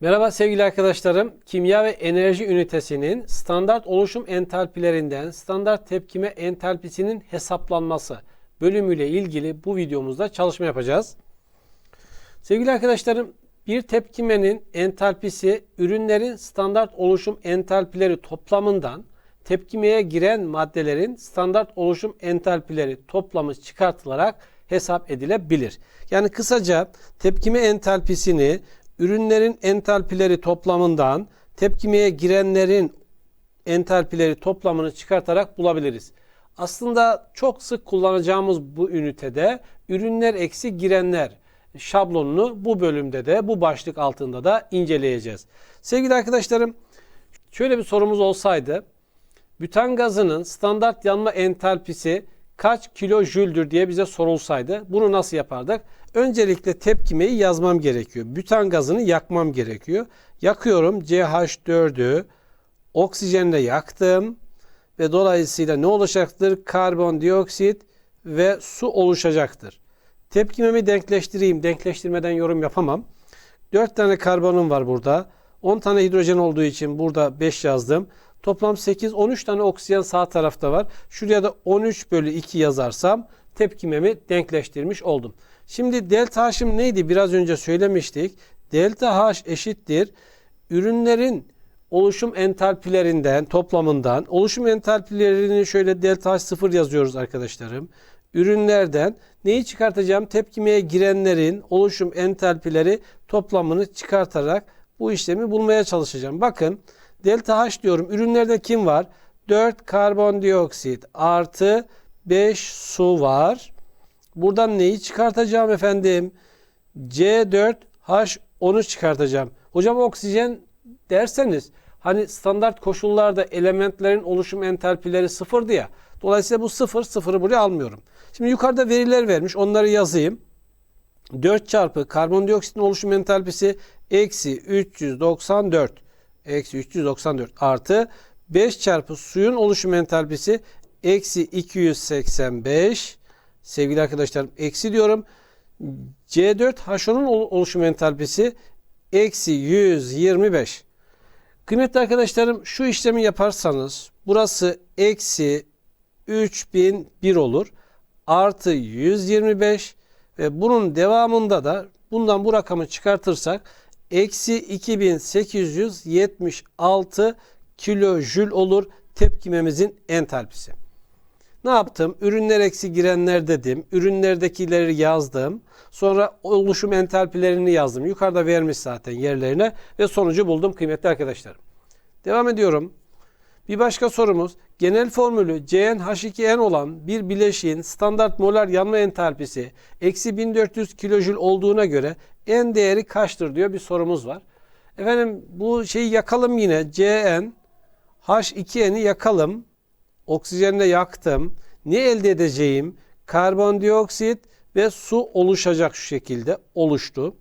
Merhaba sevgili arkadaşlarım. Kimya ve enerji ünitesinin standart oluşum entalpilerinden standart tepkime entalpisinin hesaplanması bölümüyle ilgili bu videomuzda çalışma yapacağız. Sevgili arkadaşlarım, bir tepkimenin entalpisi ürünlerin standart oluşum entalpileri toplamından tepkimeye giren maddelerin standart oluşum entalpileri toplamı çıkartılarak hesap edilebilir. Yani kısaca tepkime entalpisini ürünlerin entalpileri toplamından tepkimeye girenlerin entalpileri toplamını çıkartarak bulabiliriz. Aslında çok sık kullanacağımız bu ünitede ürünler eksi girenler şablonunu bu bölümde de bu başlık altında da inceleyeceğiz. Sevgili arkadaşlarım şöyle bir sorumuz olsaydı bütan gazının standart yanma entalpisi kaç kilojüldür diye bize sorulsaydı bunu nasıl yapardık? Öncelikle tepkimeyi yazmam gerekiyor. Bütan gazını yakmam gerekiyor. Yakıyorum CH4'ü oksijenle yaktım ve dolayısıyla ne olacaktır? Karbondioksit ve su oluşacaktır. Tepkimemi denkleştireyim. Denkleştirmeden yorum yapamam. 4 tane karbonum var burada. 10 tane hidrojen olduğu için burada 5 yazdım. Toplam 8, 13 tane oksijen sağ tarafta var. Şuraya da 13 bölü 2 yazarsam tepkimemi denkleştirmiş oldum. Şimdi delta H'ım neydi? Biraz önce söylemiştik. Delta H eşittir. Ürünlerin oluşum entalpilerinden, toplamından, oluşum entalpilerini şöyle delta H 0 yazıyoruz arkadaşlarım. Ürünlerden neyi çıkartacağım? Tepkimeye girenlerin oluşum entalpileri toplamını çıkartarak bu işlemi bulmaya çalışacağım. Bakın delta H diyorum. Ürünlerde kim var? 4 karbondioksit artı 5 su var. Buradan neyi çıkartacağım efendim? C4H10'u çıkartacağım. Hocam oksijen derseniz hani standart koşullarda elementlerin oluşum entalpileri sıfırdı ya. Dolayısıyla bu sıfır, sıfırı buraya almıyorum. Şimdi yukarıda veriler vermiş. Onları yazayım. 4 çarpı karbondioksitin oluşum entalpisi eksi 394 eksi 394 artı 5 çarpı suyun oluşum entalpisi eksi 285 sevgili arkadaşlarım eksi diyorum. C4H10'un oluşum entalpisi eksi 125. Kıymetli arkadaşlarım şu işlemi yaparsanız burası eksi 3001 olur. Artı 125 ve bunun devamında da bundan bu rakamı çıkartırsak eksi 2876 kilojül olur tepkimemizin entalpisi. Ne yaptım? Ürünler eksi girenler dedim. Ürünlerdekileri yazdım. Sonra oluşum entalpilerini yazdım. Yukarıda vermiş zaten yerlerine ve sonucu buldum kıymetli arkadaşlarım. Devam ediyorum. Bir başka sorumuz genel formülü CnH2n olan bir bileşiğin standart molar yanma entalpisi eksi 1400 kilojül olduğuna göre n değeri kaçtır diyor bir sorumuz var. Efendim bu şeyi yakalım yine Cn H2n'i yakalım. Oksijenle yaktım. Ne elde edeceğim? Karbondioksit ve su oluşacak şu şekilde oluştu.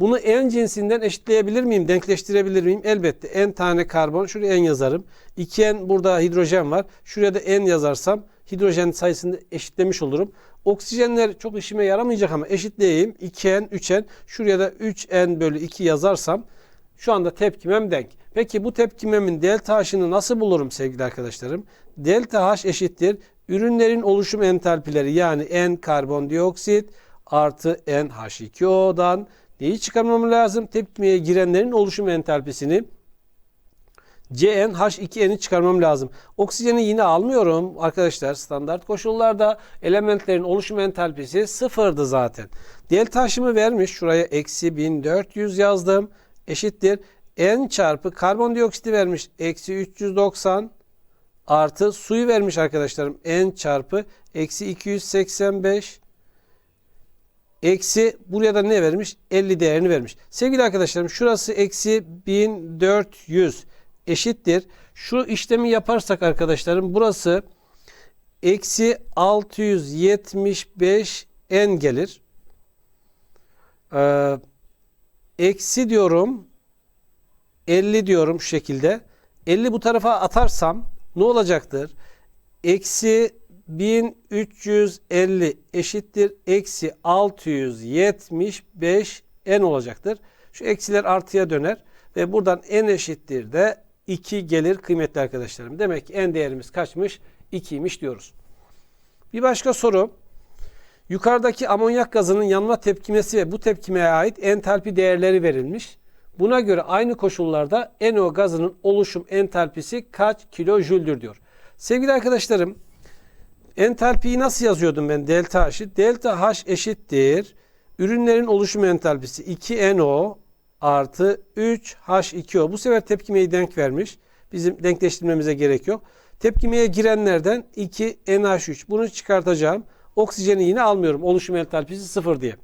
Bunu n cinsinden eşitleyebilir miyim? Denkleştirebilir miyim? Elbette n tane karbon. Şuraya n yazarım. 2n burada hidrojen var. Şuraya da n yazarsam hidrojen sayısını eşitlemiş olurum. Oksijenler çok işime yaramayacak ama eşitleyeyim. 2n, 3n. Şuraya da 3n bölü 2 yazarsam şu anda tepkimem denk. Peki bu tepkimemin delta H'ını nasıl bulurum sevgili arkadaşlarım? Delta H eşittir. Ürünlerin oluşum entalpileri yani N karbondioksit artı N H2O'dan neyi çıkarmam lazım? Tepkimeye girenlerin oluşum entalpisini CN H2N'i çıkarmam lazım. Oksijeni yine almıyorum arkadaşlar. Standart koşullarda elementlerin oluşum entalpisi sıfırdı zaten. Delta H'ımı vermiş. Şuraya eksi 1400 yazdım. Eşittir. N çarpı karbondioksiti vermiş. Eksi 390 artı suyu vermiş arkadaşlarım. N çarpı eksi 285 eksi buraya da ne vermiş? 50 değerini vermiş. Sevgili arkadaşlarım şurası eksi 1400 eşittir. Şu işlemi yaparsak arkadaşlarım burası eksi 675 n gelir. Ee, eksi diyorum 50 diyorum şu şekilde. 50 bu tarafa atarsam ne olacaktır? Eksi 1350 eşittir. Eksi 675 n olacaktır. Şu eksiler artıya döner ve buradan n eşittir de 2 gelir kıymetli arkadaşlarım. Demek ki n değerimiz kaçmış? 2'ymiş diyoruz. Bir başka soru. Yukarıdaki amonyak gazının yanma tepkimesi ve bu tepkimeye ait entalpi değerleri verilmiş. Buna göre aynı koşullarda NO gazının oluşum entalpisi kaç kilojüldür diyor. Sevgili arkadaşlarım, entalpiyi nasıl yazıyordum ben delta H'ı? Delta H eşittir. Ürünlerin oluşum entalpisi 2NO artı 3H2O. Bu sefer tepkimeyi denk vermiş. Bizim denkleştirmemize gerek yok. Tepkimeye girenlerden 2NH3. Bunu çıkartacağım. Oksijeni yine almıyorum. Oluşum entalpisi 0 diye.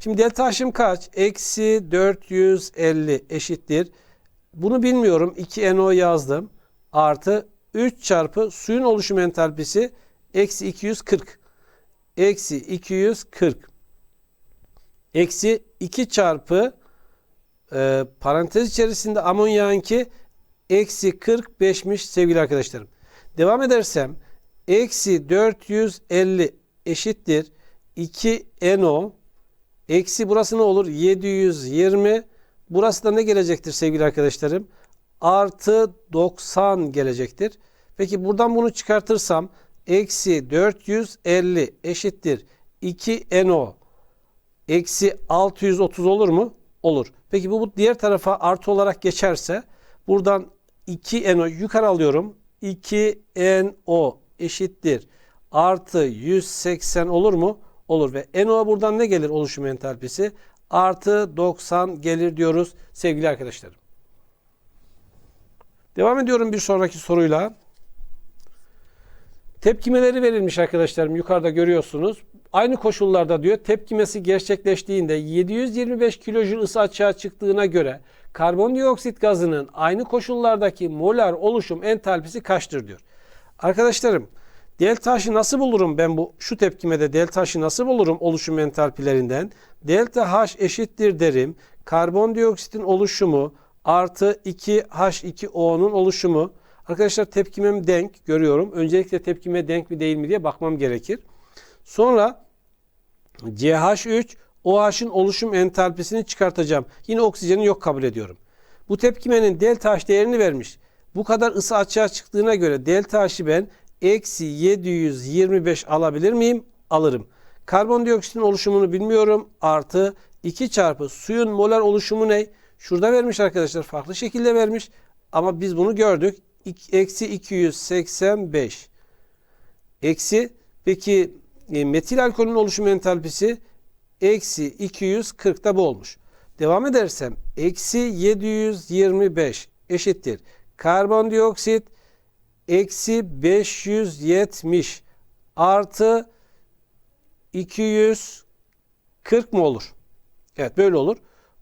Şimdi delta H'ım kaç? Eksi 450 eşittir. Bunu bilmiyorum. 2NO yazdım. Artı 3 çarpı suyun oluşum entalpisi eksi 240. Eksi 240. Eksi 2 çarpı e, parantez içerisinde amonyağınki eksi 45'miş sevgili arkadaşlarım. Devam edersem eksi 450 eşittir 2NO eksi burası ne olur? 720 burası da ne gelecektir sevgili arkadaşlarım? Artı 90 gelecektir. Peki buradan bunu çıkartırsam eksi 450 eşittir 2NO eksi 630 olur mu? Olur. Peki bu, bu diğer tarafa artı olarak geçerse buradan 2NO yukarı alıyorum. 2NO eşittir. Artı 180 olur mu? Olur ve NO buradan ne gelir oluşum entalpisi? Artı 90 gelir diyoruz sevgili arkadaşlarım. Devam ediyorum bir sonraki soruyla. Tepkimeleri verilmiş arkadaşlarım yukarıda görüyorsunuz. Aynı koşullarda diyor tepkimesi gerçekleştiğinde 725 kilojül ısı açığa çıktığına göre karbondioksit gazının aynı koşullardaki molar oluşum entalpisi kaçtır diyor. Arkadaşlarım delta H'ı nasıl bulurum ben bu şu tepkimede delta H'ı nasıl bulurum oluşum entalpilerinden? Delta H eşittir derim. Karbondioksitin oluşumu artı 2H2O'nun oluşumu. Arkadaşlar tepkimem denk görüyorum. Öncelikle tepkime denk mi değil mi diye bakmam gerekir. Sonra CH3 OH'ın oluşum entalpisini çıkartacağım. Yine oksijeni yok kabul ediyorum. Bu tepkimenin delta H değerini vermiş. Bu kadar ısı açığa çıktığına göre delta H'ı ben eksi 725 alabilir miyim? Alırım. Karbondioksitin oluşumunu bilmiyorum. Artı 2 çarpı suyun molar oluşumu ne? Şurada vermiş arkadaşlar. Farklı şekilde vermiş. Ama biz bunu gördük. Eksi 285. Eksi peki e, metil alkolün oluşum entalpisi eksi 240 da bu olmuş. Devam edersem eksi 725 eşittir. Karbondioksit eksi 570 artı 240 mı olur? Evet böyle olur.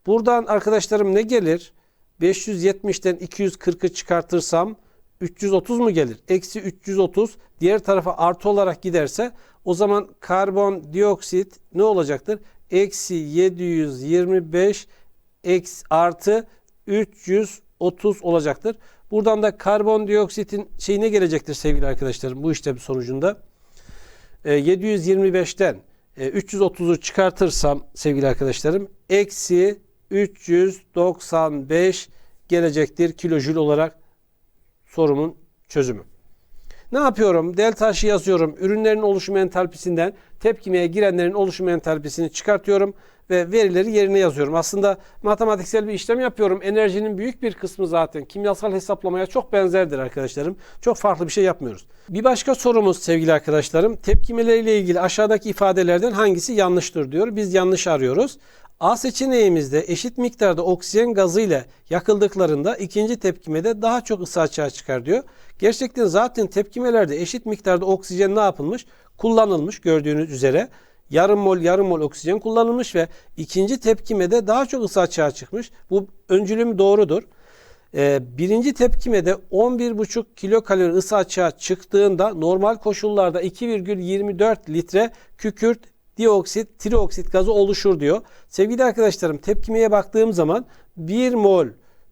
Buradan arkadaşlarım ne gelir? 570'ten 240'ı çıkartırsam 330 mu gelir? Eksi 330 diğer tarafa artı olarak giderse o zaman karbondioksit ne olacaktır? Eksi 725 eksi artı 330 olacaktır. Buradan da karbondioksitin şeyi ne gelecektir sevgili arkadaşlarım bu işlem sonucunda? E, 725'ten e, 330'u çıkartırsam sevgili arkadaşlarım eksi 395 gelecektir kilojül olarak sorumun çözümü. Ne yapıyorum? Delta H'ı yazıyorum. Ürünlerin oluşum entalpisinden tepkimeye girenlerin oluşum entalpisini çıkartıyorum ve verileri yerine yazıyorum. Aslında matematiksel bir işlem yapıyorum. Enerjinin büyük bir kısmı zaten kimyasal hesaplamaya çok benzerdir arkadaşlarım. Çok farklı bir şey yapmıyoruz. Bir başka sorumuz sevgili arkadaşlarım. Tepkimeleriyle ilgili aşağıdaki ifadelerden hangisi yanlıştır diyor. Biz yanlış arıyoruz. A seçeneğimizde eşit miktarda oksijen gazı ile yakıldıklarında ikinci tepkimede daha çok ısı açığa çıkar diyor. Gerçekten zaten tepkimelerde eşit miktarda oksijen ne yapılmış? Kullanılmış gördüğünüz üzere. Yarım mol yarım mol oksijen kullanılmış ve ikinci tepkimede daha çok ısı açığa çıkmış. Bu öncülüm doğrudur. Ee, birinci tepkimede 11,5 kilokalori ısı açığa çıktığında normal koşullarda 2,24 litre kükürt dioksit, trioksit gazı oluşur diyor. Sevgili arkadaşlarım tepkimeye baktığım zaman 1 mol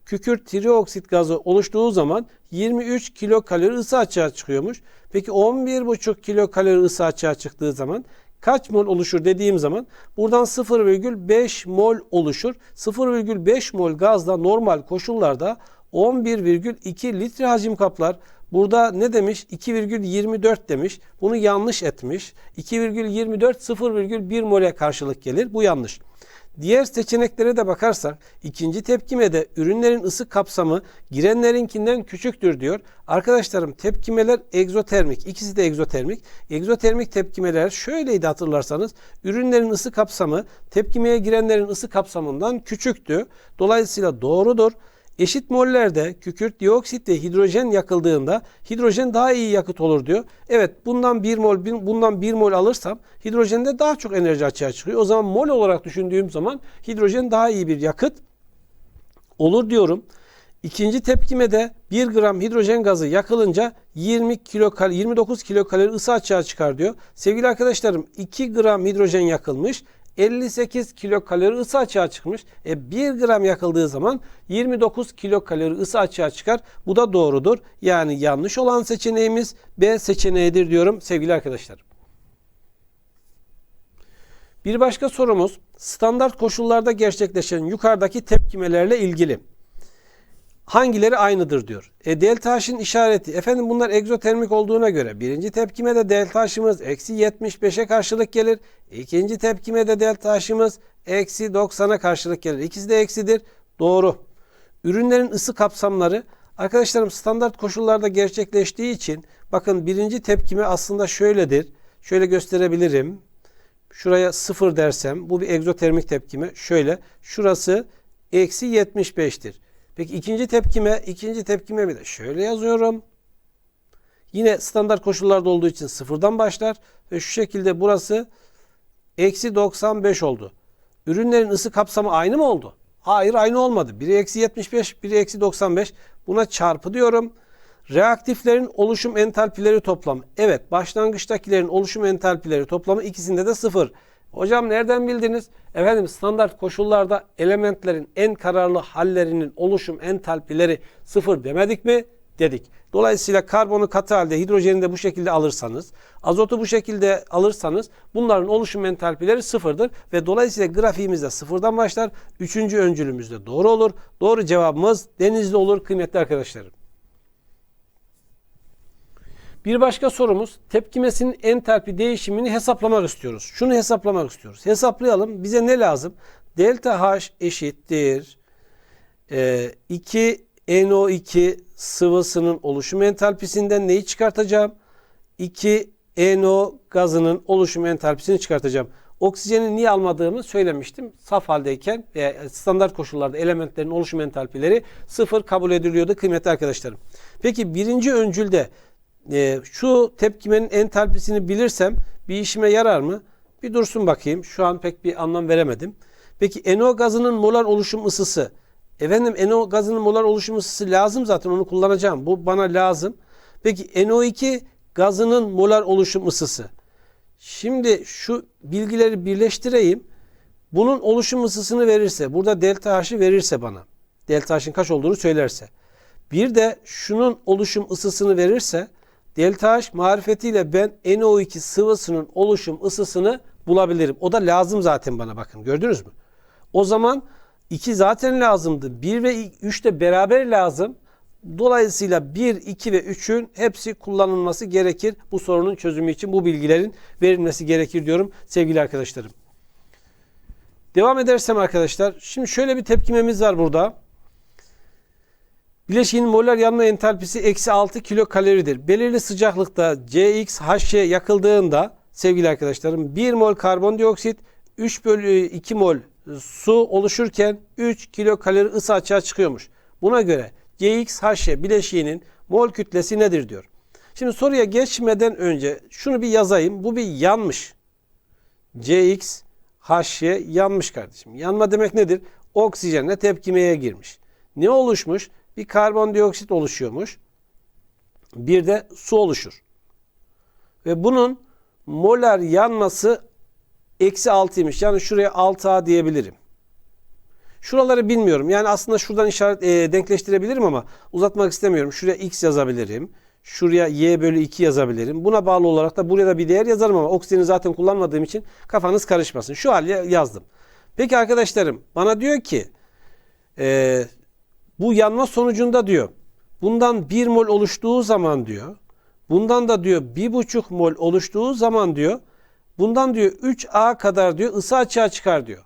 kükürt trioksit gazı oluştuğu zaman 23 kilokalori ısı açığa çıkıyormuş. Peki 11,5 kilokalori ısı açığa çıktığı zaman kaç mol oluşur dediğim zaman buradan 0,5 mol oluşur. 0,5 mol gazda normal koşullarda 11,2 litre hacim kaplar. Burada ne demiş? 2,24 demiş. Bunu yanlış etmiş. 2,24 0,1 mole karşılık gelir. Bu yanlış. Diğer seçeneklere de bakarsak ikinci tepkimede ürünlerin ısı kapsamı girenlerinkinden küçüktür diyor. Arkadaşlarım tepkimeler egzotermik. İkisi de egzotermik. Egzotermik tepkimeler şöyleydi hatırlarsanız. Ürünlerin ısı kapsamı tepkimeye girenlerin ısı kapsamından küçüktü. Dolayısıyla doğrudur. Eşit mollerde kükürt, dioksit ve hidrojen yakıldığında hidrojen daha iyi yakıt olur diyor. Evet bundan 1 mol bundan 1 mol alırsam hidrojende daha çok enerji açığa çıkıyor. O zaman mol olarak düşündüğüm zaman hidrojen daha iyi bir yakıt olur diyorum. İkinci tepkimede 1 gram hidrojen gazı yakılınca 20 kilokal 29 kilokalori ısı açığa çıkar diyor. Sevgili arkadaşlarım 2 gram hidrojen yakılmış. 58 kilokalori ısı açığa çıkmış. E 1 gram yakıldığı zaman 29 kilokalori ısı açığa çıkar. Bu da doğrudur. Yani yanlış olan seçeneğimiz B seçeneğidir diyorum sevgili arkadaşlar. Bir başka sorumuz standart koşullarda gerçekleşen yukarıdaki tepkimelerle ilgili. Hangileri aynıdır diyor. E, delta H'in işareti. Efendim bunlar egzotermik olduğuna göre birinci tepkime de delta H'ımız eksi 75'e karşılık gelir. İkinci tepkime de delta H'ımız eksi 90'a karşılık gelir. İkisi de eksidir. Doğru. Ürünlerin ısı kapsamları arkadaşlarım standart koşullarda gerçekleştiği için bakın birinci tepkime aslında şöyledir. Şöyle gösterebilirim. Şuraya 0 dersem bu bir egzotermik tepkime. Şöyle şurası eksi 75'tir. Peki ikinci tepkime, ikinci tepkime bir de şöyle yazıyorum. Yine standart koşullarda olduğu için sıfırdan başlar ve şu şekilde burası eksi 95 oldu. Ürünlerin ısı kapsamı aynı mı oldu? Hayır aynı olmadı. Biri eksi 75, biri eksi 95. Buna çarpı diyorum. Reaktiflerin oluşum entalpileri toplamı. Evet başlangıçtakilerin oluşum entalpileri toplamı ikisinde de sıfır. Hocam nereden bildiniz? Efendim standart koşullarda elementlerin en kararlı hallerinin oluşum entalpileri sıfır demedik mi? Dedik. Dolayısıyla karbonu katı halde hidrojeni de bu şekilde alırsanız, azotu bu şekilde alırsanız bunların oluşum entalpileri sıfırdır ve dolayısıyla grafiğimiz de sıfırdan başlar. Üçüncü öncülümüz de doğru olur. Doğru cevabımız denizli olur kıymetli arkadaşlarım. Bir başka sorumuz tepkimesinin entalpi değişimini hesaplamak istiyoruz. Şunu hesaplamak istiyoruz. Hesaplayalım. Bize ne lazım? Delta H eşittir. E, 2 NO2 sıvısının oluşum entalpisinden neyi çıkartacağım? 2 NO gazının oluşum entalpisini çıkartacağım. Oksijeni niye almadığımı söylemiştim. Saf haldeyken veya standart koşullarda elementlerin oluşum entalpileri sıfır kabul ediliyordu kıymetli arkadaşlarım. Peki birinci öncülde e, şu tepkimenin entalpisini bilirsem bir işime yarar mı? Bir dursun bakayım. Şu an pek bir anlam veremedim. Peki NO gazının molar oluşum ısısı. Efendim NO gazının molar oluşum ısısı lazım zaten onu kullanacağım. Bu bana lazım. Peki NO2 gazının molar oluşum ısısı. Şimdi şu bilgileri birleştireyim. Bunun oluşum ısısını verirse, burada delta H'ı verirse bana, delta H'ın kaç olduğunu söylerse, bir de şunun oluşum ısısını verirse, delta H marifetiyle ben NO2 sıvısının oluşum ısısını bulabilirim. O da lazım zaten bana bakın gördünüz mü? O zaman 2 zaten lazımdı. 1 ve 3 de beraber lazım. Dolayısıyla 1, 2 ve 3'ün hepsi kullanılması gerekir. Bu sorunun çözümü için bu bilgilerin verilmesi gerekir diyorum sevgili arkadaşlarım. Devam edersem arkadaşlar. Şimdi şöyle bir tepkimemiz var burada. Bileşiğin molar yanma entalpisi eksi 6 kilokaloridir. Belirli sıcaklıkta CXHY yakıldığında sevgili arkadaşlarım 1 mol karbondioksit 3 bölü 2 mol su oluşurken 3 kilokalori ısı açığa çıkıyormuş. Buna göre CXHY bileşiğinin mol kütlesi nedir diyor. Şimdi soruya geçmeden önce şunu bir yazayım. Bu bir yanmış. CXHY yanmış kardeşim. Yanma demek nedir? Oksijenle tepkimeye girmiş. Ne oluşmuş? Bir karbondioksit oluşuyormuş. Bir de su oluşur. Ve bunun molar yanması eksi 6'ymış. Yani şuraya 6A diyebilirim. Şuraları bilmiyorum. Yani aslında şuradan işaret e, denkleştirebilirim ama uzatmak istemiyorum. Şuraya x yazabilirim. Şuraya y bölü 2 yazabilirim. Buna bağlı olarak da buraya da bir değer yazarım ama oksijeni zaten kullanmadığım için kafanız karışmasın. Şu hale yazdım. Peki arkadaşlarım bana diyor ki e, bu yanma sonucunda diyor bundan 1 mol oluştuğu zaman diyor bundan da diyor 1,5 mol oluştuğu zaman diyor bundan diyor 3A kadar diyor ısı açığa çıkar diyor.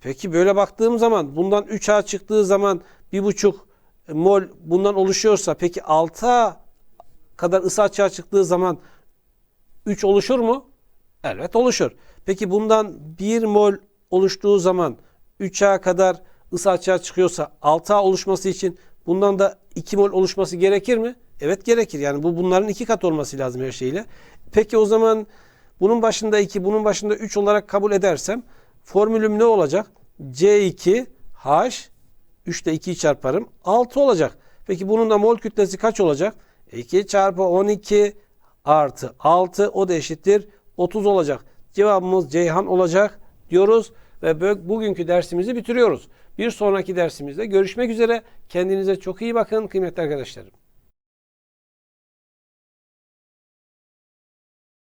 Peki böyle baktığım zaman bundan 3A çıktığı zaman 1,5 mol bundan oluşuyorsa peki 6A kadar ısı açığa çıktığı zaman 3 oluşur mu? Evet oluşur. Peki bundan 1 mol oluştuğu zaman 3A kadar ısı açığa çıkıyorsa 6A oluşması için bundan da 2 mol oluşması gerekir mi? Evet gerekir. Yani bu bunların iki kat olması lazım her şeyle. Peki o zaman bunun başında 2, bunun başında 3 olarak kabul edersem formülüm ne olacak? C2H 3 ile 2'yi çarparım. 6 olacak. Peki bunun da mol kütlesi kaç olacak? 2 çarpı 12 artı 6 o da eşittir 30 olacak. Cevabımız Ceyhan olacak diyoruz ve bugünkü dersimizi bitiriyoruz. Bir sonraki dersimizde görüşmek üzere. Kendinize çok iyi bakın kıymetli arkadaşlarım.